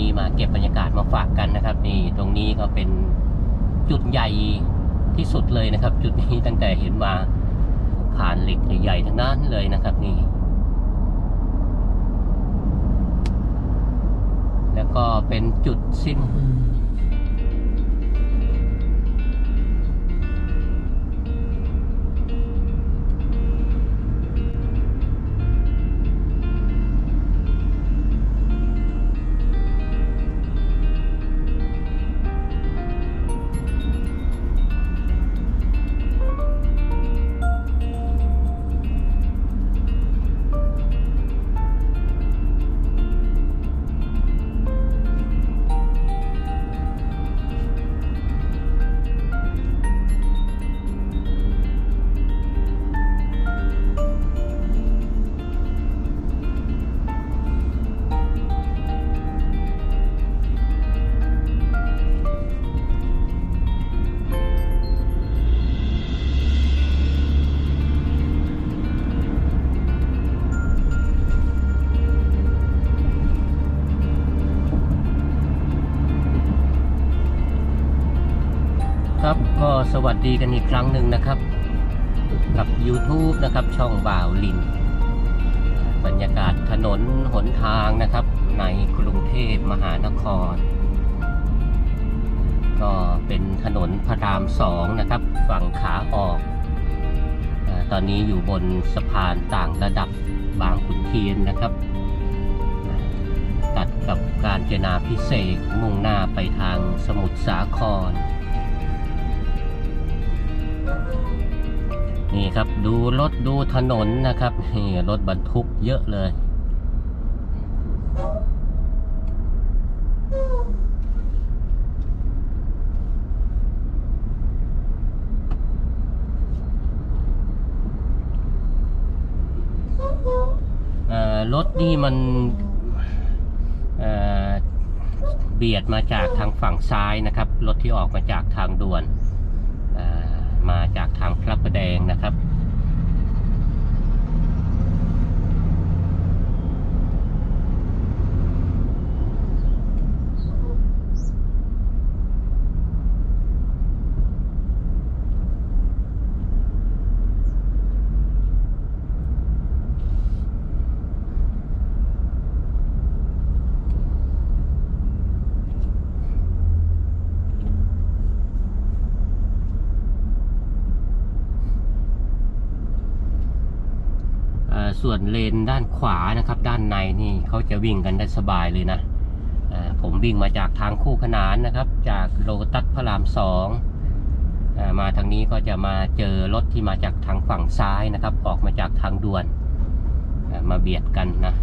นี้มาเก็บบรรยากาศมาฝากกันนะครับ นี่ตรงนี้ก็เป็นจุดใหญ่ที่สุดเลยนะครับ จุดนี้ตั้งแต่เห็นมาผ่านเหล็กใหญ่ๆทั้งนั้นเลยนะครับนี่แล้วก็เป็นจุดสิ้น สวัสดีกันอีกครั้งหนึ่งนะครับ กับ YouTube นะครับ ช่องบ่าวลิน บรรยากาศถนนหนทางนะครับ ในกรุงเทพมหานคร ก็เป็นถนนพระรามสองนะครับ ฝั่งขาออก ตอนนี้อยู่บนสะพานต่างระดับบางขุนเทียนนะครับ ตัดกับการเจนาพิเศษมุ่งหน้าไปทางสมุทรสาคร นี่ครับดูรถดูถนนนะครับนี่รถบรรทุกเยอะเลย รถนี่มันเเบียดมาจากทางฝั่งซ้ายนะครับ รถที่ออกมาจากทางด่วน มาจากทางพระประแดงนะครับ ส่วนเลนด้านขวานะครับ ด้านในนี่เขาจะวิ่งกันได้สบายเลยนะผมวิ่งมาจากทางคู่ขนานนะครับ จากโลตัสพระรามสองมาทางนี้ก็จะมาเจอรถที่มาจากทางฝั่งซ้ายนะครับ ออกมาจากทางด่วนมาเบียดกันนะ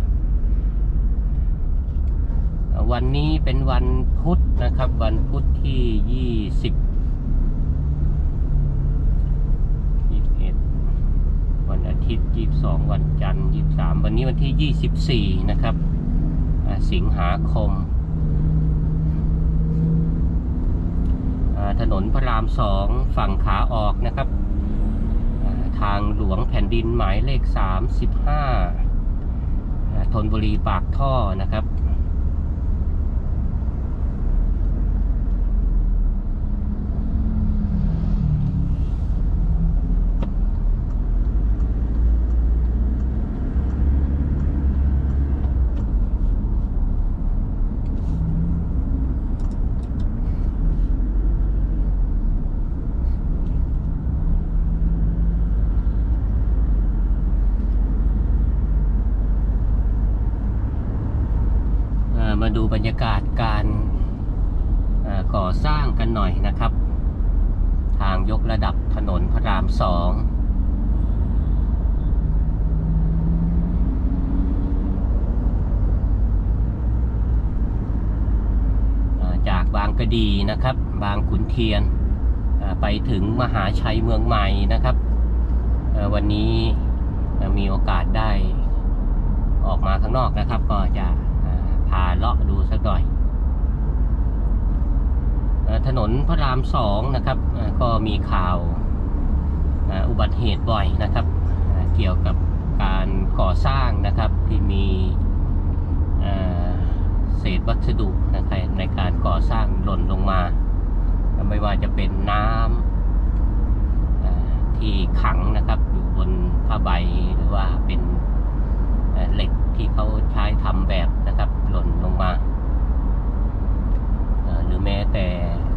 วันนี้เป็นวันพุธนะครับ วันพุธที่ยี่สิบ 22 วันจันทร์23 วันนี้วันที่ 24 นะครับ สิงหาคม ถนนพระราม 2 ฝั่งขาออกนะครับ ทางหลวงแผ่นดินหมายเลข 35 ทนบุรีปากท่อนะครับ ดูบรรยากาศการก่อสร้างกันหน่อยนะครับ ทางยกระดับถนนพระรามสองจากบางกระดีนะครับ บางขุนเทียนไปถึงมหาชัยเมืองใหม่นะครับ วันนี้มีโอกาสได้ออกมาข้างนอกนะครับ ก็จะ พาเลาะดูสักหน่อยถนนพระรามสองนะครับก็มีข่าวอุบัติเหตุบ่อยนะครับ เกี่ยวกับการก่อสร้างนะครับที่มีเศษวัสดุนะครับในการก่อสร้างหล่นลงมา ไม่ว่าจะเป็นน้ำอ่าที่ขังนะครับอยู่บนผ้าใบหรือว่าเป็นเหล็ก ที่เขาใช้ทำแบบนะครับ หล่นลงมา หรือแม้แต่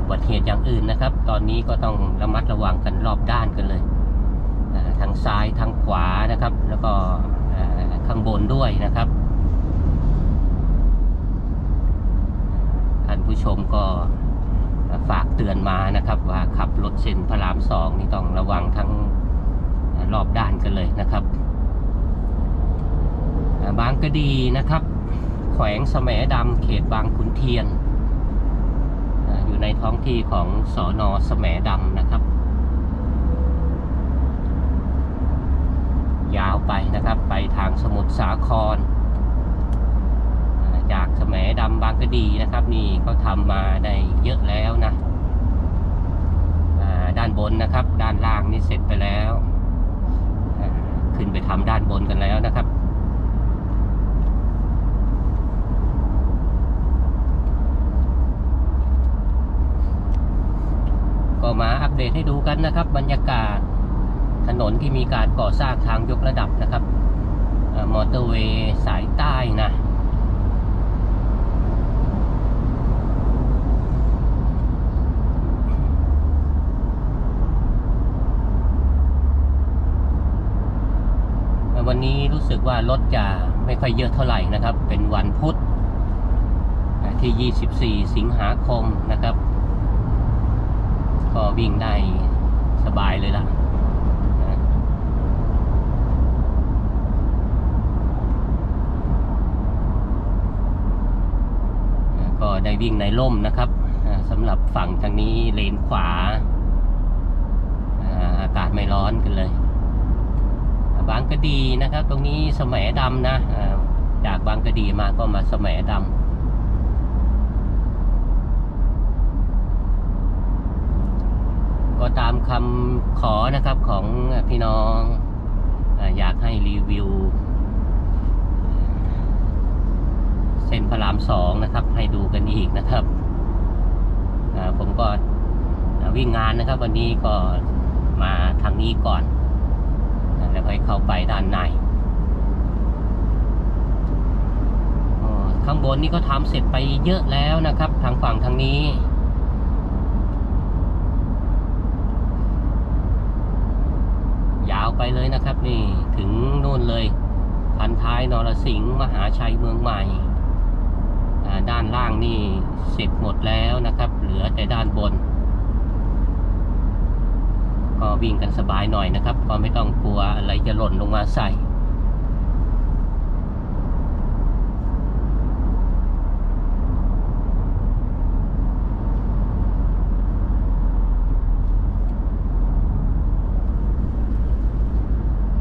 อุบัติเหตุอย่างอื่นนะครับ ตอนนี้ก็ต้องระมัดระวังกันรอบด้านกันเลยอ่าทั้งซ้ายทั้งขวานะครับ แล้วก็อ่าข้างบนด้วยนะครับท่านผู้ชมก็ฝากเตือนมานะครับว่าขับรถเส้นพระรามสองนี่ต้องระวังทั้งรอบด้านกันเลยนะครับ บางกะดีนะครับ แขวงแสมดำเขตบางขุนเทียน อยู่ในท้องที่ของสอนอแสมดำนะครับ ยาวไปนะครับไปทางสมุทรสาคร จากแสมดำบางกะดีนะครับ นี่เขาทำมาได้เยอะแล้วนะด้านบนนะครับ ด้านล่างนี่เสร็จไปแล้ว ขึ้นไปทำด้านบนกันแล้วนะครับ ก็มาอัปเดตให้ดูกันนะครับ บรรยากาศถนนที่มีการก่อสร้างทางยกระดับนะครับมอเตอร์เวย์สายใต้นะวันนี้รู้สึกว่ารถจะไม่ค่อยเยอะเท่าไหร่นะครับ เป็นวันพุธที่ 24 สิงหาคมนะครับ ก็วิ่งได้สบายเลยล่ะนะก็ได้วิ่งในร่มนะครับสำหรับฝั่งทางนี้เลนขวา อากาศไม่ร้อนกันเลย บางกะดีนะครับ ตรงนี้สมดำนะจากบางกะดีมาก็มาสมดำก็ ตามคำขอนะครับของพี่น้องอยากให้รีวิว เส้นพระรามสองนะครับ ให้ดูกันอีกนะครับผมก็วิ่งงานนะครับ วันนี้ก็มาทางนี้ก่อน แล้วค่อยเข้าไปด้านในข้างบนนี่ก็ทำเสร็จไปเยอะแล้วนะครับ ทางฝั่งทางนี้ ยาว ไปเลยนะครับ นี่ถึงนู่นเลย พันท้ายนรสิงห์มหาชัยเมืองใหม่ด้านล่างนี่เสร็จหมดแล้วนะครับ เหลือแต่ด้านบน ก็วิ่งกันสบายหน่อยนะครับ ก็ไม่ต้องกลัวอะไรจะหล่นลงมาใส่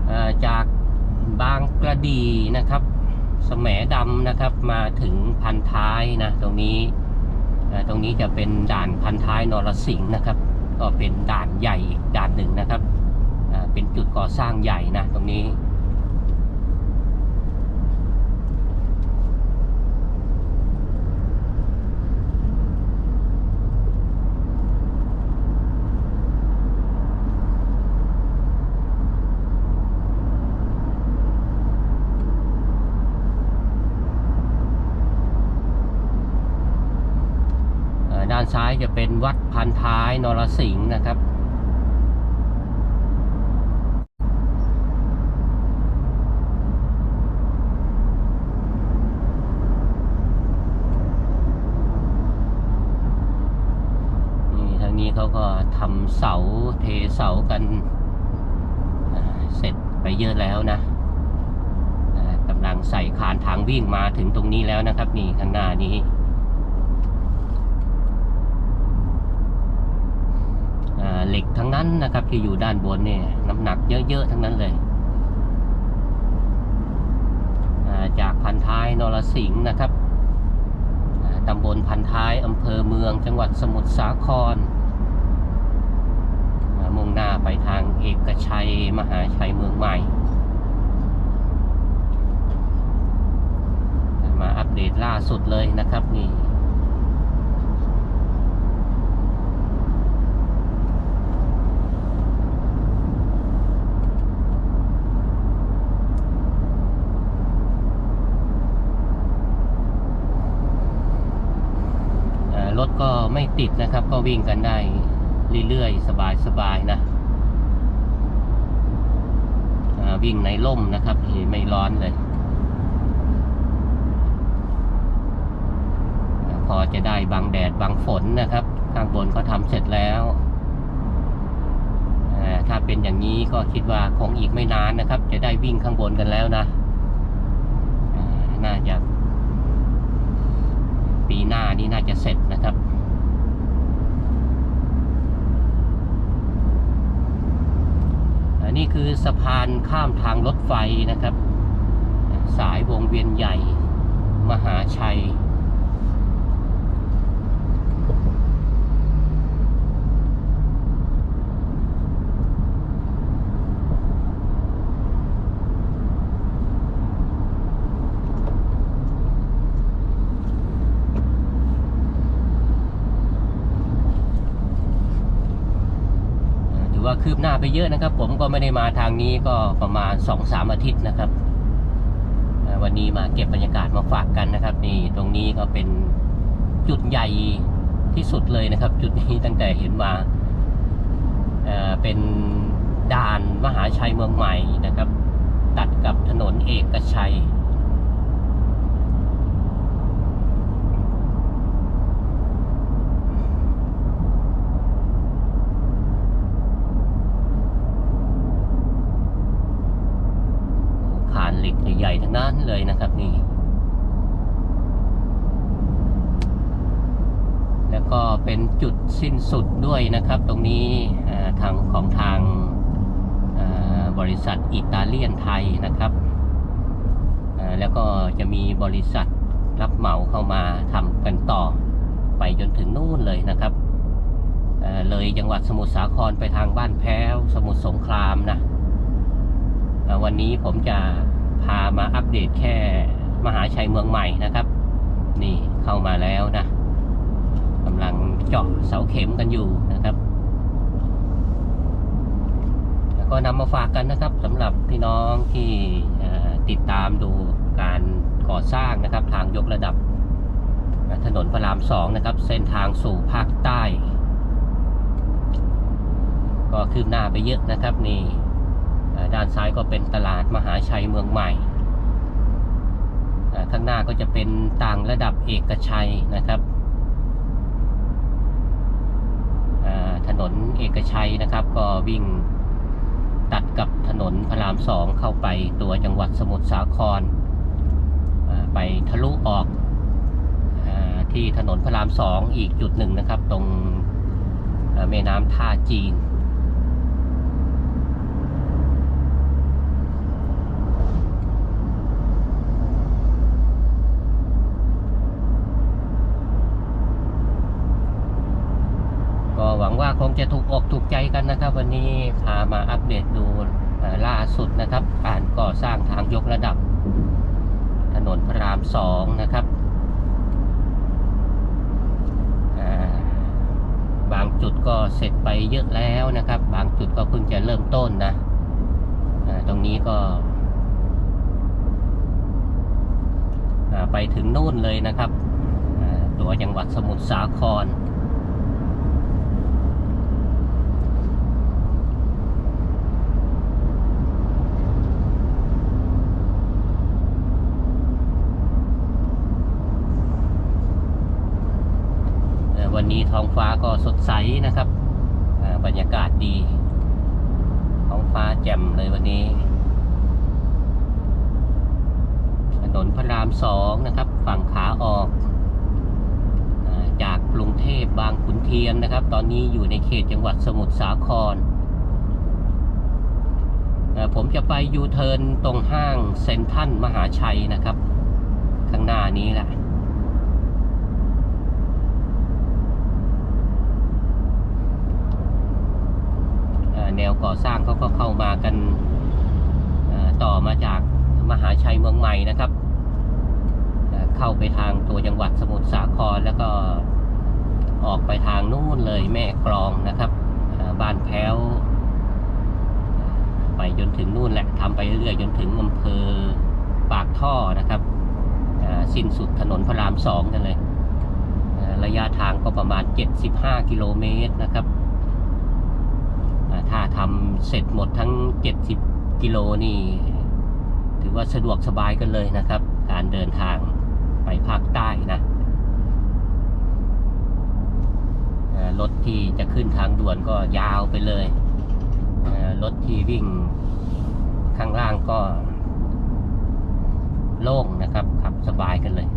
อ่าจากบางก ระดีนะครับสแหมดำนะครับ มาถึงพันท้ายนะตรงนี้ตรงนี้จะเป็นด่านพันท้ายนรสิงห์นะครับ ก็เป็นด่านใหญ่อีกด่านหนึ่งนะครับเป็นจุดก่อสร้างใหญ่นะตรงนี้ ด้านซ้ายจะเป็นวัดพันท้ายนรสิงห์นะครับ นี่ทางนี้เขาก็ทำเสาเทเสากันเสร็จไปเยอะแล้วนะกำลังใส่คานทางวิ่งมาถึงตรงนี้แล้วนะครับ นี่ข้างหน้านี้ อ่า เหล็กทั้งนั้นนะครับ ที่อยู่ด้านบนเนี่ยน้ำหนักเยอะๆทั้งนั้นเลยจากพันท้ายนรสิงห์นะครับตำบลพันท้ายอำเภอเมืองจังหวัดสมุทรสาครมุ่งหน้าไปทางเอกชัยมหาชัยเมืองใหม่ มาอัปเดตล่าสุดเลยนะครับนี่ เอ่อรถก็ ไม่ติดนะครับ ก็วิ่งกันได้เรื่อยๆ สบายๆนะวิ่งในร่มนะครับนี่ไม่ร้อนเลย พอจะได้บังแดดบังฝนนะครับ ข้างบนเขาทำเสร็จแล้วถ้าเป็นอย่างนี้ก็คิดว่าคงอีกไม่นานนะครับ จะได้วิ่งข้างบนกันแล้วนะน่าจะปีหน้านี่น่าจะเสร็จนะครับ อั นนี้คือสะพานข้ามทางรถไฟนะครับ สายวงเวียนใหญ่ มหาชัย ถือว่า คืบหน้าไปเยอะนะครับ ผมก็ไม่ได้มาทางนี้ก็ประมาณ2อสามอาทิตย์นะครับ วันนี้มาเก็บบรรยากาศมาฝากกันนะครับ นี่ตรงนี้ก็เป็นจุดใหญ่ที่สุดเลยนะครับ จุดนี้ตั้งแต่เห็นมาเเป็นด่านมหาชัยเมืองใหม่นะครับ ตัดกับถนนเอกชัย คานเหล็กใหญ่ๆทั้งนั้น เลยนะครับนี่ แล้วก็เป็นจุดสิ้นสุดด้วยนะครับตรงนี้ทางของทางบริษัทอิตาเลียนไทยนะครับ แล้วก็จะมีบริษัทรับเหมาเข้ามาทำกันต่อ ไปจนถึงนู่นเลยนะครับเลยจังหวัดสมุทรสาครไปทางบ้านแพ้ว สมุทรสงครามนะวันนี้ผมจะ พามาอัปเดตแค่มหาชัยเมืองใหม่นะครับ นี่เข้ามาแล้วนะกำลังเจาะเสาเข็มกันอยู่นะครับ แล้วก็นำมาฝากกันนะครับสำหรับพี่น้องที่ติดตามดูการก่อสร้างนะครับ ทางยกระดับถนนพระรามสองนะครับ เส้นทางสู่ภาคใต้ ก็คืบหน้าไปเยอะนะครับนี่ ด้านซ้ายก็เป็นตลาดมหาชัยเมืองใหม่ ข้างหน้าก็จะเป็นต่างระดับเอกชัยนะครับ ถนนเอกชัยนะครับก็วิ่งตัดกับถนนพระรามสองเข้าไปตัวจังหวัดสมุทรสาคร ไปทะลุออกที่ถนนพระรามสองอีกจุดหนึ่งนะครับ ตรงแม่น้ำท่าจีน ก็ห ว่าคงจะถูกอกถูกใจกันนะครับ วันนี้พามาอัปเดตดูล่าสุดนะครับ การก่อสร้างทางยกระดับ ถนนพระรามสองนะครับบางจุดก็เสร็จไปเยอะแล้วนะครับ บางจุดก็เพิ่งจะเริ่มต้นนะตรงนี้ก็ไปถึงนู่นเลยนะครับ ตัวจังหวัดสมุทรสาคร เอ่อวันนี้ ท้องฟ้าก็สดใสนะครับอ่าบรรยากาศดี ท้องฟ้าแจ่มเลยวันนี้ ถนนพระรามสองนะครับ ฝั่งขาออกจากกรุงเทพบางขุนเทียนนะครับ ตอนนี้อยู่ในเขตจังหวัดสมุทรสาครอ่อผมจะไปยูเทิร์นตรงห้างเซ็นทรัลมหาชัยนะครับ ข้างหน้านี้แหละ เอ่อ แนวก่อสร้างเขาก็เข้ามากันต่อมาจากมหาชัยเมืองใหม่นะครับ เข้าไปทางตัวจังหวัดสมุทรสาครแล้วก็ออกไปทางนู่นเลยแม่กลองนะครับ บ้านแพ้ว ไปจนถึงนู่นแหละทำไปเรื่อยจนถึงอำเภอปากท่อนะครับ สิ้นสุดถนนพระรามสองกันเลย ระยะทางก็ประมาณ 75 กิโลเมตรนะครับ ถ้าทำเสร็จหมดทั้ง 70 กิโลนี่ ถือว่าสะดวกสบายกันเลยนะครับ การเดินทางไปภาคใต้นะรถที่จะขึ้นทางด่วนก็ยาวไปเลย รถที่วิ่งข้างล่างก็โล่งนะครับขับสบายกันเลย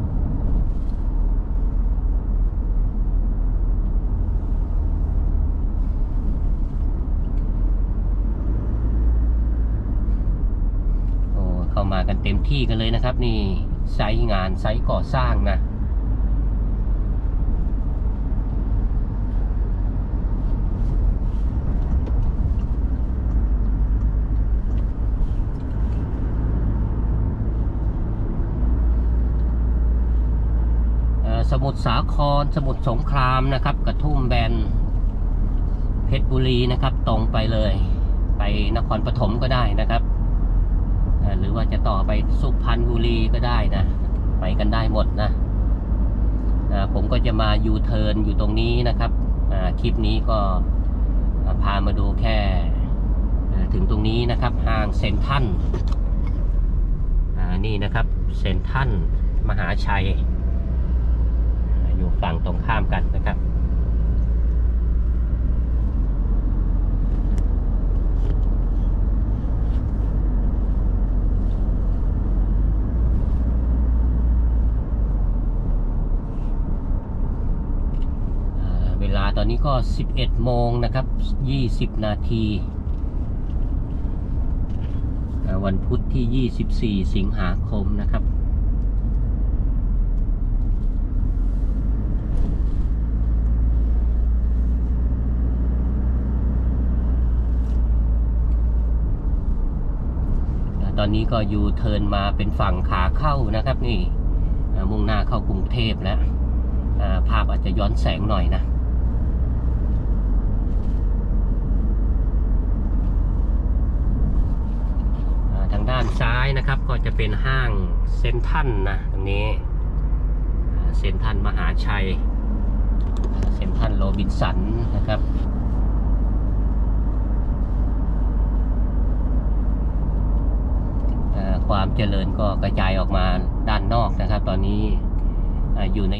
โอ้ เต็มที่กันเลยนะครับ นี่ไซต์งานไซต์ก่อสร้างนะสมุทรสาคร สมุทรสงครามนะครับ กระทุ่มแบน เพชรบุรีนะครับ ตรงไปเลย ไปนครปฐมก็ได้นะครับ หรือว่าจะต่อไปสุพรรณบุรีก็ได้นะ ไปกันได้หมดนะผมก็จะมายูเทิร์นอยู่ตรงนี้นะครับคลิปนี้ก็พามาดูแค่ถึงตรงนี้นะครับห้างเซนทันนี่นะครับเซนทันมหาชัย อยู่ฝั่งตรงข้ามกันนะครับ อ่าเวลาตอนนี้ ก็ 11 โมงนะครับ 20 นาที วันพุธที่ 24 สิงหาคมนะครับ ตอนนี้ก็ยูเทิร์นมาเป็นฝั่งขาเข้านะครับนี่ มุ่งหน้าเข้ากรุงเทพแล้วภาพอาจจะย้อนแสงหน่อยนะ ทางด้านซ้ายนะครับ ก็จะเป็นห้างเซนทันนะตรงนี้เซนทันมหาชัย เซนทันโรบินสันนะครับความเจริญก็กระจายออกมาด้านนอกนะครับ ตอนนี้อยู่ใน